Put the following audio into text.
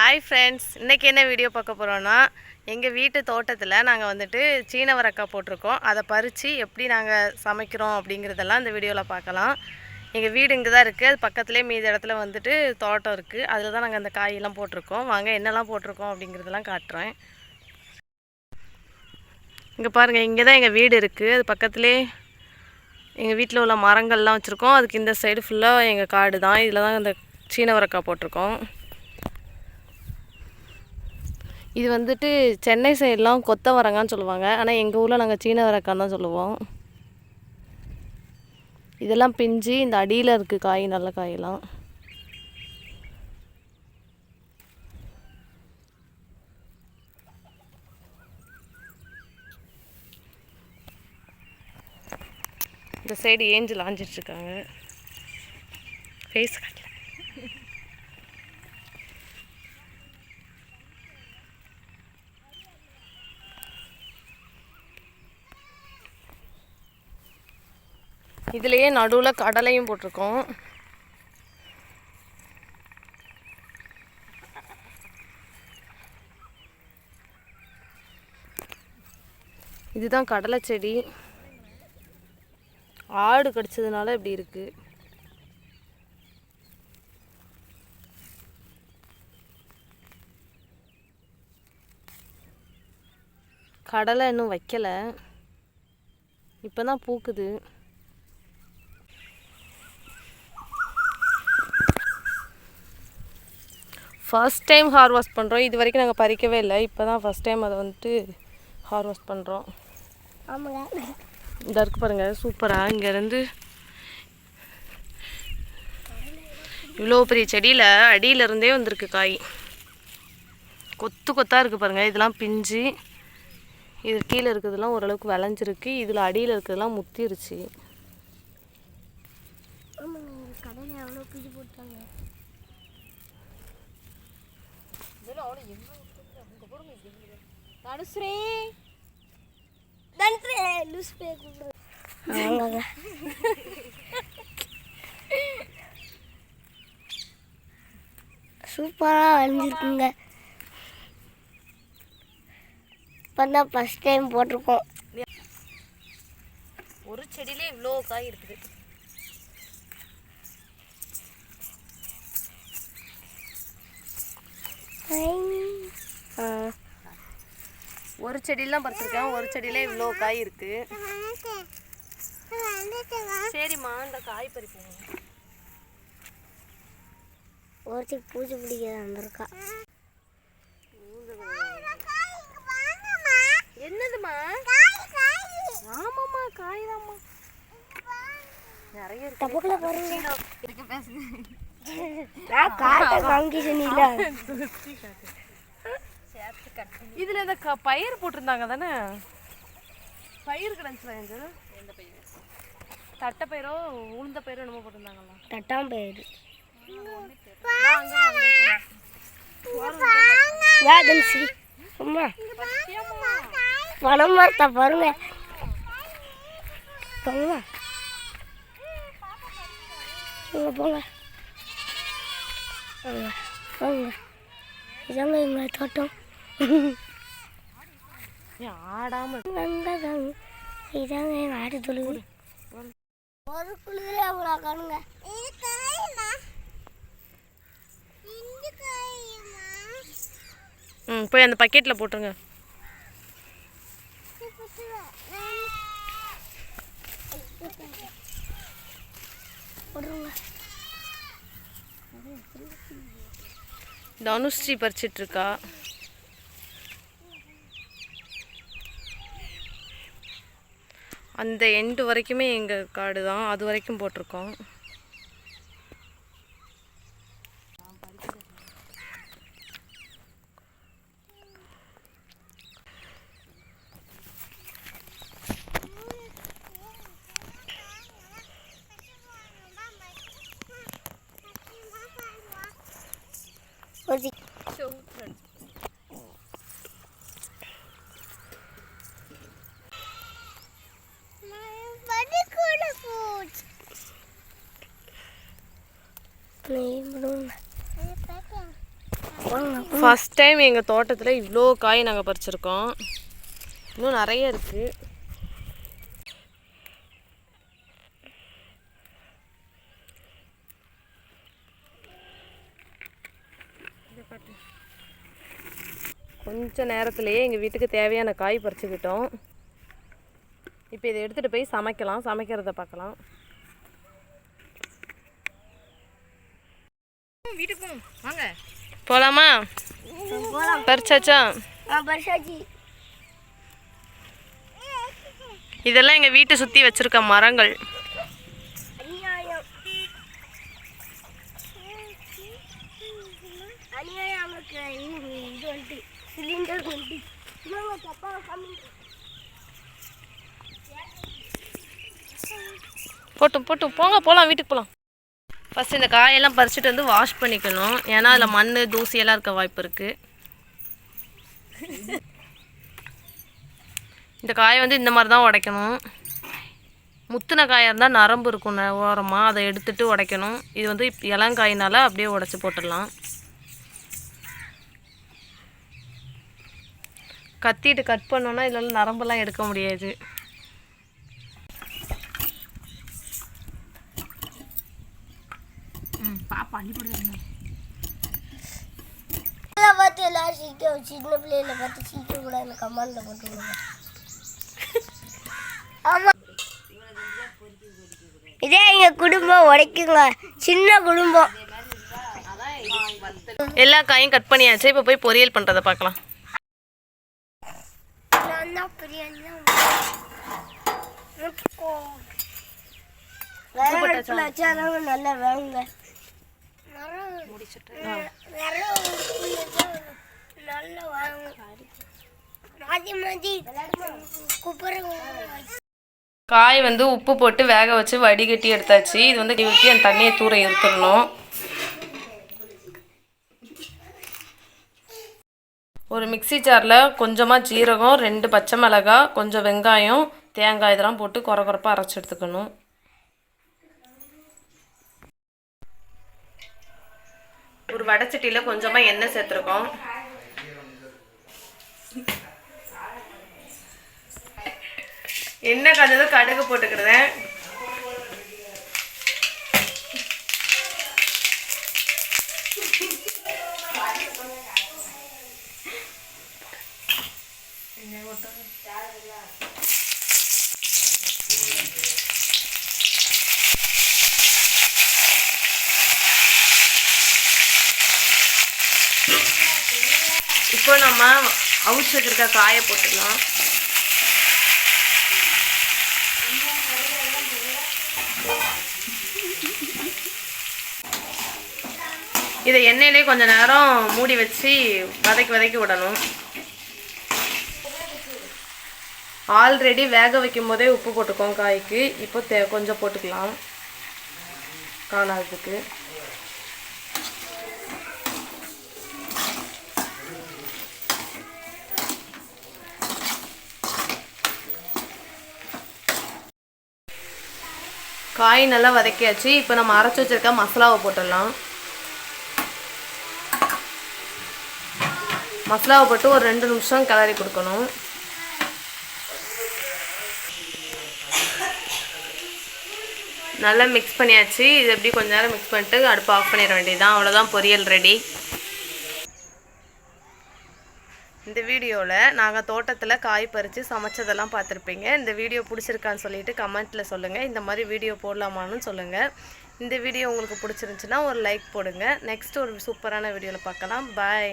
Hi friends இன்றைக்கி என்ன video பார்க்க போகிறோன்னா எங்கள் வீட்டு தோட்டத்தில் நாங்கள் வந்துட்டு சீனவரக்காய் போட்டிருக்கோம். அதை பறித்து எப்படி நாங்கள் சமைக்கிறோம் அப்படிங்கிறதெல்லாம் இந்த வீடியோவில் பார்க்கலாம். எங்கள் வீடு இங்கே தான் இருக்குது அது பக்கத்துலேயே மீதி இடத்துல வந்துட்டு தோட்டம் இருக்குது அதில் தான் நாங்கள் அந்த காயெல்லாம் போட்டிருக்கோம். வாங்க என்னெல்லாம் போட்டிருக்கோம் அப்படிங்கிறதெல்லாம் காட்டுறேன். இங்கே பாருங்கள் இங்கே தான் எங்கள் வீடு இருக்குது அது பக்கத்துலேயே எங்கள் வீட்டில் உள்ள மரங்கள்லாம் வச்சுருக்கோம். அதுக்கு இந்த சைடு ஃபுல்லாக எங்கள் காடு தான் இதில் தான் அந்த சீனவரக்காய் போட்டிருக்கோம். இது வந்துட்டு சென்னை சைடெலாம் கொத்தவரங்கான்னு சொல்லுவாங்க. ஆனால் எங்கள் ஊரில் நாங்கள் சீனவரக்கான்னு தான் சொல்லுவோம். இதெல்லாம் பிஞ்சு இந்த அடியில் இருக்குது காய் நல்ல காயெல்லாம். இந்த சைடு ஏஞ்சல் ஆஞ்சிட்ருக்காங்க ஃபேஸ் கட் இதுலேயே நடுவில் கடலையும் போட்டிருக்கோம். இதுதான் கடலை செடி. ஆடு கடிச்சதுனால இப்படி இருக்கு. கடலை இன்னும் வைக்கலை. இப்போ தான் பூக்குது. ஃபர்ஸ்ட் டைம் ஹார்வெஸ்ட் பண்ணுறோம் இது வரைக்கும் நாங்கள் பறிக்கவே இல்லை. இப்போ தான் ஃபஸ்ட் டைம் அதை வந்துட்டு ஹார்வெஸ்ட் பண்ணுறோம் ஆமாங்க இந்த இருக்கு பாருங்கள் சூப்பராக இங்கேருந்து இவ்வளோ பெரிய செடியில் அடியிலருந்தே வந்திருக்கு காய். கொத்து கொத்தாக இருக்குது பாருங்கள் இதெல்லாம் பிஞ்சு இது கீழே இருக்கிறதுலாம் ஓரளவுக்கு விளைஞ்சிருக்கு. இதில் அடியில் இருக்கிறதுலாம் முத்திருச்சு. ஆமாங்க கடையில் எவ்வளோ பிஞ்சு போட்டாங்க. தனுஸ்ரீ. தனுஸ்ரீ லூஸ் பே ஆமாங்க சூப்பராக வரைஞ்சிருக்குங்க இப்போ தான் ஃபஸ்ட் டைம் போட்டிருக்கோம். ஒரு செடியிலே இவ்வளோ காய் இருக்குது. ஆ. ஒரு செடியெல்லாம் பறிச்சிருக்கேன். ஒரு செடியில இவ்வளோ காய் இருக்கு. சரிம்மா இந்த காய் பறிப்போம். ஒருத்தர் பூஜை பிடிக்க வந்திருக்கா என்னதுமா ஆமாம்மா காய் தாம்மா நிறைய பாருங்க இருக்கு பேசுங்க. நான் காட்ட வாங்கி சொன்னீங்களா? இதுல இந்த பயிர் போட்டிருந்தாங்க தானே? பயிர் கிடந்துச்சுல எங்க எந்த பயிர் தட்டை பயிரோ உளுந்த பயிரோ என்னமோ போட்டிருந்தாங்களா தட்டாம் போயிடு வா தனுஸ்ரீ அம்மா பணம் மரத்தா பாருங்க. போங்க. போங்க போங்க. போங்க. இதாங்க தோட்டம். ஆடாம வந்ததாங்க இதாங்க எங்க ஆடு தொழுகுது ஒரு அவ்வளோ காணுங்க ம் போய் அந்த பக்கெட்டில் போட்டுருங்க. தனுஸ்ரீ பறிச்சிட்டு அந்த எண்டு வரைக்குமே எங்கள் காடு தான். அது வரைக்கும் போட்டிருக்கோம். நீ விடுங்க ஃபஸ்ட் டைம் எங்கள் தோட்டத்தில் இவ்வளோ காய் நாங்கள் பறிச்சிருக்கோம். இன்னும் நிறைய இருக்குது கொஞ்ச நேரத்துலேயே எங்கள் வீட்டுக்கு தேவையான காய் பறிச்சுக்கிட்டோம். இப்போ இதை எடுத்துகிட்டு போய் சமைக்கலாம். சமைக்கிறத பார்க்கலாம். வீட்டுக்கு போகணும் வாங்க. போகலாமா பறிச்சாச்சா? பரிசாச்சி இதெல்லாம் எங்கள் வீட்டை சுற்றி வச்சுருக்க மரங்கள். போட்டும் போட்டும். போங்க போகலாம் வீட்டுக்கு போகலாம் ஃபஸ்ட் இந்த காயெல்லாம் பறிச்சுட்டு வந்து வாஷ் பண்ணிக்கணும். ஏன்னா அதில் மண் தூசி எல்லாம் இருக்க வாய்ப்பு இருக்குது இந்த காயை வந்து இந்த மாதிரி தான் உடைக்கணும். முத்தின காயாக இருந்தால் நரம்பு இருக்கும் ஓரமாக அதை எடுத்துட்டு உடைக்கணும். இது வந்து இப்ப இளங்காயினால அப்படியே உடச்சி போட்டுடலாம். கத்திட்டு கட் பண்ணோன்னா இதில் நரம்பெல்லாம் எடுக்க முடியாது. இதை பார்த்து எல்லாரும் சீக்கிரம் சின்ன பிள்ளைகளை பார்த்து சீக்கிரம் கூட அந்த கமாண்டில் போட்டு விடுங்க. ஆமாம் இதே எங்கள் குடும்பம் உடைக்குங்க. சின்ன குடும்பம். எல்லா காயும் கட் பண்ணியாச்சு. இப்போ போய் பொரியல் பண்ணுறதை பார்க்கலாம். நான் தான் நல்லா காய் வந்து உப்பு போட்டு வேக வச்சு வடிகட்டி எடுத்தாச்சு. இது வந்து ஊற்றி அந்த தண்ணியை தூர இருத்துடணும். ஒரு மிக்ஸி ஜாரில் கொஞ்சமாக ஜீரகம் ரெண்டு பச்சை மிளகாய் கொஞ்சம் வெங்காயம் தேங்காய் இதெல்லாம் போட்டு குறை குறைப்பாக அரைச்சி எடுத்துக்கணும். ஒரு வடைச்சட்டியில் கொஞ்சமாக எண்ணெய் சேர்த்துருக்கோம். எண்ணெய் காஞ்சதும் கடுகு போட்டுக்கிறேன் இப்போ நம்ம அவிச்சு வச்சுருக்க காயை போட்டுக்கலாம் இதை எண்ணெயிலே கொஞ்ச நேரம் மூடி வச்சு வதக்கி வதக்கி விடணும். ஆல்ரெடி வேக வைக்கும் போதே உப்பு போட்டுக்கோம் காய்க்கு. இப்போ தே கொஞ்சம் போட்டுக்கலாம். காணாததுக்கு. காய் நல்லா வதக்கியாச்சு. இப்போ நம்ம அரைச்சி வச்சிருக்க மசாலாவை போட்டுடலாம். மசாலாவை போட்டு ஒரு ரெண்டு நிமிஷம் கிளறி கொடுக்கணும். நல்லா மிக்ஸ் பண்ணியாச்சு. இது எப்படி கொஞ்ச நேரம் மிக்ஸ் பண்ணிட்டு அடுப்பு ஆஃப் பண்ணிட வேண்டியதுதான். அவ்வளோதான் பொரியல் ரெடி இந்த வீடியோவில் நாங்கள் தோட்டத்தில் காய் பறித்து சமைச்சதெல்லாம் பார்த்துருப்பீங்க. இந்த வீடியோ பிடிச்சிருக்கான்னு சொல்லிட்டு கமெண்ட்டில் சொல்லுங்கள் இந்த மாதிரி வீடியோ போடலாமான்னு சொல்லுங்கள் இந்த வீடியோ உங்களுக்கு பிடிச்சிருந்துச்சுன்னா ஒரு லைக் போடுங்க. நெக்ஸ்ட் ஒரு சூப்பரான வீடியோவில் பார்க்கலாம். பாய்